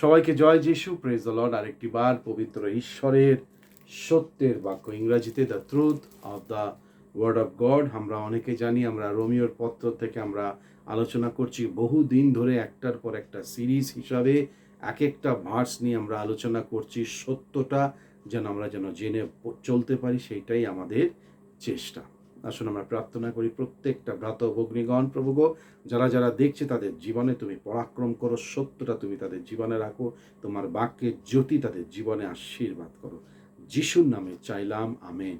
সবাইকে জয় যিশু praise Lord আরেকটি বার পবিত্র ঈশ্বরের সত্যের বাক্য। ইংরাজিতে the truth of the word of God আমরা অনেকে জানি, আমরা রোমিওর পত্র থেকে আমরা আলোচনা করছি। বহু দিন ধরে একটার পর একটা সিরিজ হিসাবে এক একটা ভার্স নিয়ে আমরা আলোচনা করছি, সত্যটা যেন আমরা যেন জেনে চলতে পারি, সেইটাই আমাদের চেষ্টা। আসুন আমরা প্রার্থনা করি, প্রত্যেকটা ভ্রাত ভগ্নিগণ, প্রভুগ, যারা যারা দেখছে তাদের জীবনে তুমি পরাক্রম করো, সত্যটা তুমি তাদের জীবনে রাখো, তোমার বাক্যের জ্যোতি তাদের জীবনে আশীর্বাদ করো। যিশুর নামে চাইলাম, আমেন।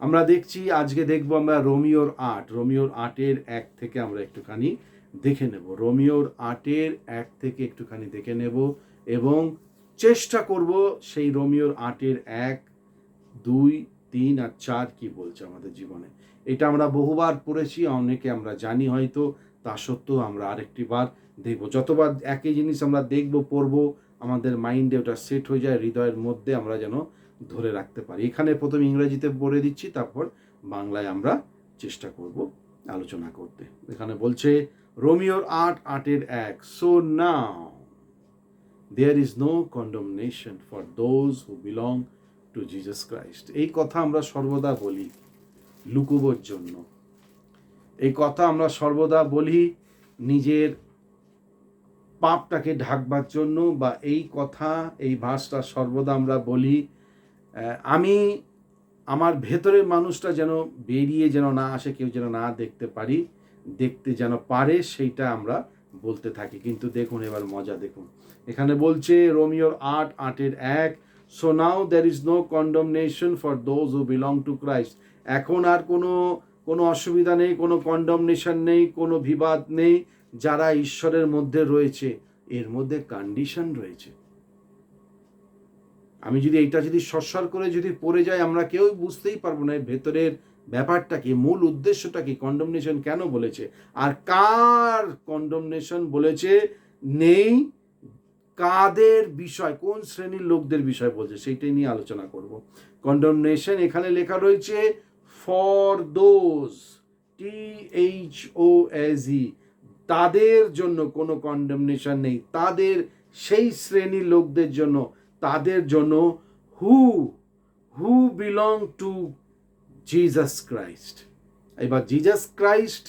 আমরা দেখছি, আজকে দেখব আমরা রোমিওর আট। রোমিওর আটের এক থেকে আমরা একটুখানি দেখে নেব। রোমিওর আটের এক থেকে একটুখানি দেখে নেব এবং চেষ্টা করব সেই রোমিওর আটের এক, দুই তিন আর চার কি বলছে আমাদের জীবনে? এটা আমরা বহুবার পড়েছি, অনেকে আমরা জানি হয়তো, তা সত্ত্বেও আমরা আরেকটি বার দেখব। যতবার একই জিনিস আমরা দেখব, পড়ব, আমাদের মাইন্ডে ওটা সেট হয়ে যায়, হৃদয়ের মধ্যে আমরা যেন ধরে রাখতে পারি। এখানে প্রথমে ইংরেজিতে পড়ে দিচ্ছি, তারপর বাংলায় আমরা চেষ্টা করব আলোচনা করতে। এখানে বলছে, রোমিওর আট, আটের এক। So now there is no condemnation for those who belong to Jesus Christ এই কথা আমরা সর্বদা বলি, লুকুবোর জন্য। এই কথা আমরা সর্বদা বলি নিজের পাপটাকে ঢাকবার জন্য বা এই কথা, এই ভাষটা সর্বদা আমরা বলি আমি আমার ভেতরের মানুষটা যেন বেরিয়ে যেন না আসে, কেউ যেন না দেখতে পারি, দেখতে যেন পারে, সেইটা আমরা বলতে থাকি। কিন্তু দেখুন, এবার মজা দেখুন। এখানে বলছে রোমিওর আট, আটের এক so now there is no condemnation for those who belong to Christ এখন আর কোনো কোনো অসুবিধা নেই, কোনো কন্ডমনেশন নেই, কোনো বিবাদ নেই, যারা ঈশ্বরের মধ্যে রয়েছে, এর মধ্যে কন্ডিশন রয়েছে। আমি যদি এইটা যদি সরসর করে যদি পড়ে যাই, আমরা কেউ বুঝতেই পারব না এর ভেতরের ব্যাপারটা কি, মূল উদ্দেশ্যটা কি কন্ডমনেশন কেন বলেছে? আর কার কন্ডমনেশন বলেছে, নেই কাদের বিষয়, কোন শ্রেণির লোকদের বিষয় বলছে, সেইটাই নিয়ে আলোচনা করব। কন্ডমনেশন এখানে লেখা রয়েছে for those T H O S তাদের জন্য কোনো কন্ডমনেশন নেই। তাদের, সেই শ্রেণির লোকদের জন্য, তাদের জন্য who who belong to Jesus Christ এবার জিজাস ক্রাইস্ট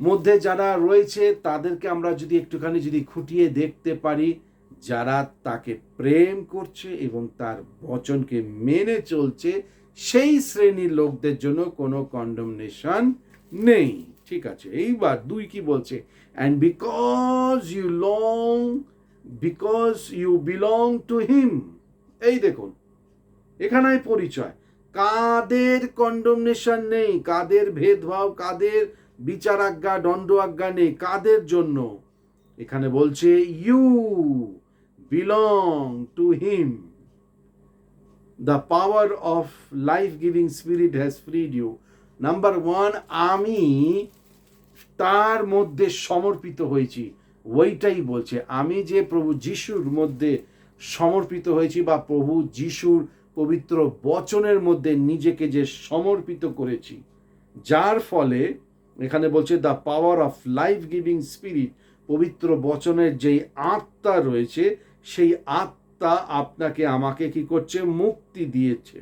মধ্যে যারা রয়েছে, তাদেরকে আমরা যদি একটুখানি যদি খুঁটিয়ে দেখতে পারি, যারা তাকে প্রেম করছে এবং তার বচনকে মেনে চলছে, সেই শ্রেণির লোকদের জন্য কোনো কন্ডমনেশন নেই। ঠিক আছে, এইবার দুই কি বলছে? And because you long because you belong to him এই দেখুন এখানে পরিচয়। কাদের কন্ডমনেশন নেই? কাদের ভেদভাব? কাদের বিচার আজ্ঞা দণ্ড আজ্ঞা নেই। কাদের জন্য? এখানে বলছে you belong to him the power of life giving spirit has freed you number one আমি তার মধ্যে সমর্পিত হয়েছি। ওইটাই বলছে, আমি যে প্রভু যিশুর মধ্যে সমর্পিত হয়েছি বা প্রভু যিশুর পবিত্র বচনের মধ্যে নিজেকে যে সমর্পিত করেছি, যার ফলে এখানে বলছে the power of life giving spirit পবিত্র বচনের যেই আত্মা রয়েছে, সেই আত্মা আপনাকে আমাকে কি করছে? মুক্তি দিয়েছে।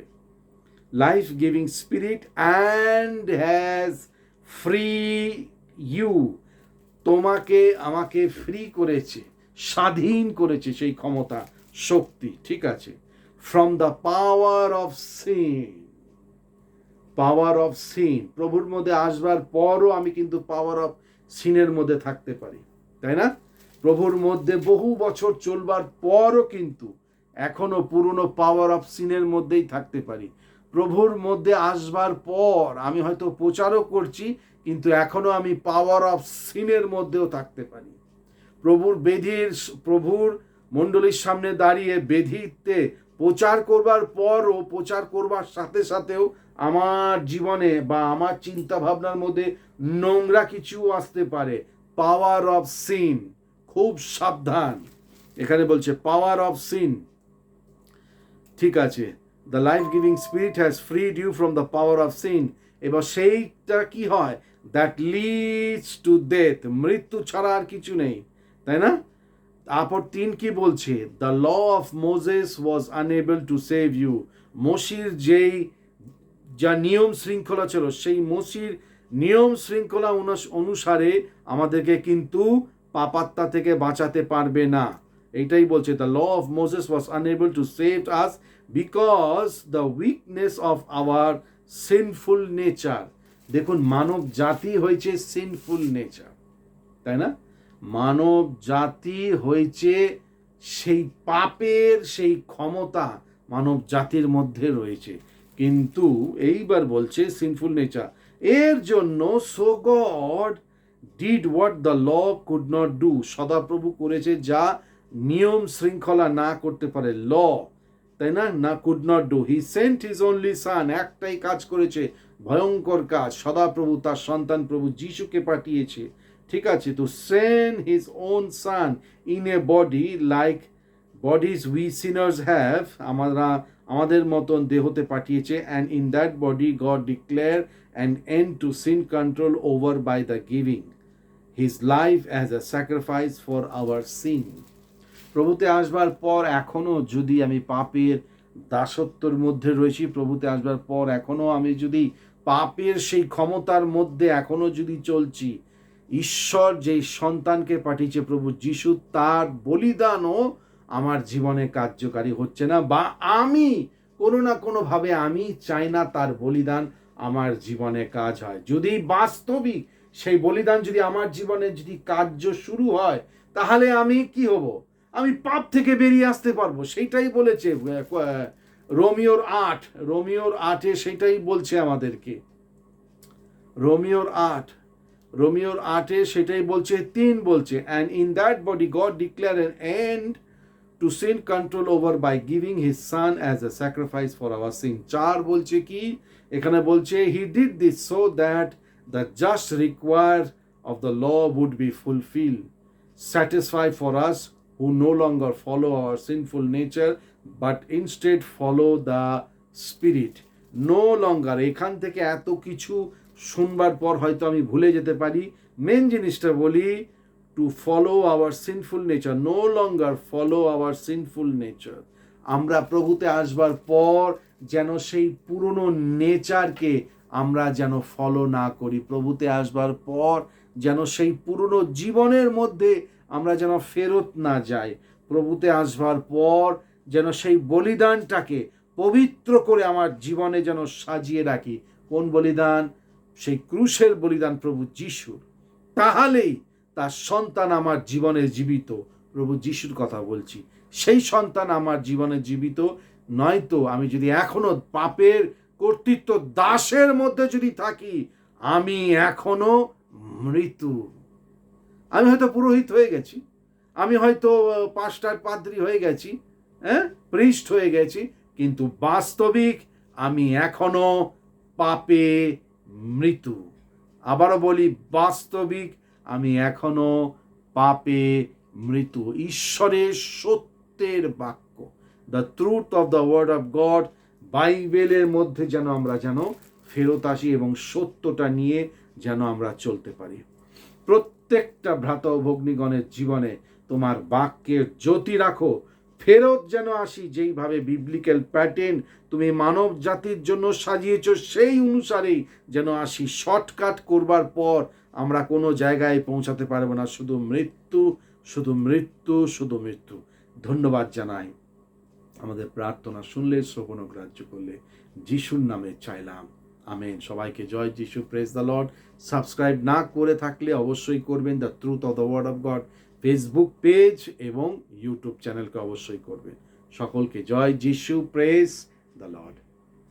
Life giving spirit and has free you তোমাকে, আমাকে ফ্রি করেছে, স্বাধীন করেছে সেই ক্ষমতা, শক্তি, ঠিক আছে? From the power of sin power of sin প্রভুর মধ্যে আসবার পরও আমি কিন্তু পাওয়ার অফ সিনের মধ্যে থাকতে পারি। তাই না? প্রভুর মধ্যে বহু বছর চলবার পরও কিন্তু এখনও পুরনো পাওয়ার অফ সিনের মধ্যেই থাকতে পারি। প্রভুর মধ্যে আসবার পর আমি হয়তো প্রচারও করছি, কিন্তু এখনও আমি পাওয়ার অফ সিনের মধ্যেও থাকতে পারি। প্রভুর বেধির, প্রভুর মণ্ডলীর সামনে দাঁড়িয়ে বেধিতে প্রচার করবার পরও, প্রচার করবার সাথে সাথেও আমার জীবনে বা আমার চিন্তা ভাবনার মধ্যে নোংরা কিছু আসতে পারে। পাওয়ার অফ সিন খুব সাবধান। এখানে বলছে পাওয়ার অফ সিন ঠিক আছে the life giving spirit has freed you from the power of sin এবার সেইটা কি হয়? দ্যাট লিডস টু ডেথ মৃত্যু ছাড়া আর কিছু নেই, তাই না? তারপর তিন কি বলছে? The law of Moses was unable to save you মসির যেই যা নিয়ম শৃঙ্খলা ছিল, সেই মসির নিয়ম শৃঙ্খলা অনুস- অনুসারে আমাদেরকে কিন্তু পাপাত্তা থেকে বাঁচাতে পারবে না। এইটাই বলছে the law of Moses was unable to save us because the weakness of our sinful nature দেখুন, মানব জাতি হয়েছে সিনফুল নেচার তাই না? মানব জাতি হয়েছে সেই পাপের সেই ক্ষমতা মানব জাতির মধ্যে রয়েছে। কিন্তু এইবার বলছে সিনফুল নেচার এর জন্য so God did what the law could not do সদাপ্রভু করেছে যা নিয়ম শৃঙ্খলা না করতে পারে। ল তাই না? না could not do he sent his only son একটাই কাজ করেছে, ভয়ঙ্কর কাজ। সদাপ্রভু তার সন্তান প্রভু যিশুকে পাঠিয়েছে। ঠিক আছে, তো send his own son in a body like bodies we sinners have আমরা আমাদের মতন দেহতে পাঠিয়েছে and in that body God declare and end to sin control over by the giving his life as a sacrifice for our sin প্রভুতে আসবার পর এখনও যদি আমি পাপের দাসত্বর মধ্যে রয়েছি, প্রভুতে আসবার পর এখনও আমি যদি পাপের সেই ক্ষমতার মধ্যে এখনও যদি চলছি, ঈশ্বর যেই সন্তানকে পাঠিয়েছে প্রভু যিশু, তার বলিদানও আমার জীবনে কার্যকারী হচ্ছে না বা আমি কোনো না কোনোভাবে আমি চাই না তার বলিদান আমার জীবনে কাজ হয়। যদি বাস্তবিক সেই বলিদান যদি আমার জীবনে যদি কার্য শুরু হয়, তাহলে আমি কি হব? আমি পাপ থেকে বেরিয়ে আসতে পারব, সেইটাই বলেছে রোমিওর আট, রোমিওর আটে সেটাই বলছে আমাদেরকে। রোমিওর আট, রোমিওর আটে সেটাই বলছে, তিন বলছে and in that body God declare an end to sin control over by giving his son as a sacrifice for our sin চার বলছে কি? এখানে বলছে he did this so that the just require of the law would be fulfill satisfy for us who no longer follow our sinful nature but instead follow the spirit. No longer এখান থেকে এত কিছু শুনবার পর হয়তো আমি ভুলে যেতে পারি। মেন জিনিসটা বলি to follow our sinful nature no longer follow our sinful nature আমরা প্রভুতে আসবার পর যেন সেই পুরনো নেচারকে আমরা যেন ফলো না করি। প্রভুতে আসবার পর যেন সেই পুরনো জীবনের মধ্যে আমরা যেন ফেরত না যাই। প্রভুতে আসবার পর যেন সেই বলিদানটাকে পবিত্র করে আমার জীবনে যেন সাজিয়ে রাখি। কোন বলিদান? সেই ক্রুশের বলিদান প্রভু যিশুর। তাহলেই তার সন্তান আমার জীবনে জীবিত। প্রভু যিশুর কথা বলছি। সেই সন্তান আমার জীবনে জীবিত, নয়তো আমি যদি এখনও পাপের কর্তৃত্ব দাসের মধ্যে যদি থাকি, আমি এখনও মৃত্যু। আমি হয়তো পুরোহিত হয়ে গেছি। আমি হয়তো পাঁচটার পাদ্রী হয়ে গেছি হ্যাঁ? পৃষ্ঠ হয়ে গেছি, কিন্তু বাস্তবিক আমি এখনও পাপে মৃত্যু। আবারও বলি, বাস্তবিক আমি এখনও পাপে মৃত্যু ঈশ্বরের সত্যের বাক্য। The truth of the word of God বাইবেলের মধ্যে যেন আমরা যেন ফেরত আসি এবং সত্যটা নিয়ে যেন আমরা চলতে পারি। প্রত্যেকটা ভ্রাত ভগ্নীগণের জীবনে তোমার বাক্যের জ্যোতি রাখো। ফেরত যেন আসি যেইভাবে বিবলিক্যাল প্যাটার্ন তুমি মানব জাতির জন্য সাজিয়েছ, সেই অনুসারেই যেন আসি। শর্টকাট করবার পর আমরা কোনো জায়গায় পৌঁছাতে পারব না। শুধু মৃত্যু শুধু মৃত্যু শুধু মৃত্যু। ধন্যবাদ জানাই। আমাদের প্রার্থনা শুনলে, শ্রবণ গ্রাহ্য করলে যিশুর নামে চাইলাম। আমেন। সবাইকে জয় যিশু। প্রেস দ্য লর্ড সাবস্ক্রাইব না করে থাকলে অবশ্যই করবেন the truth of the word of God Facebook page এবং ইউটিউব চ্যানেলকে অবশ্যই করবেন। সকলকে জয় যিশু। Press the Lord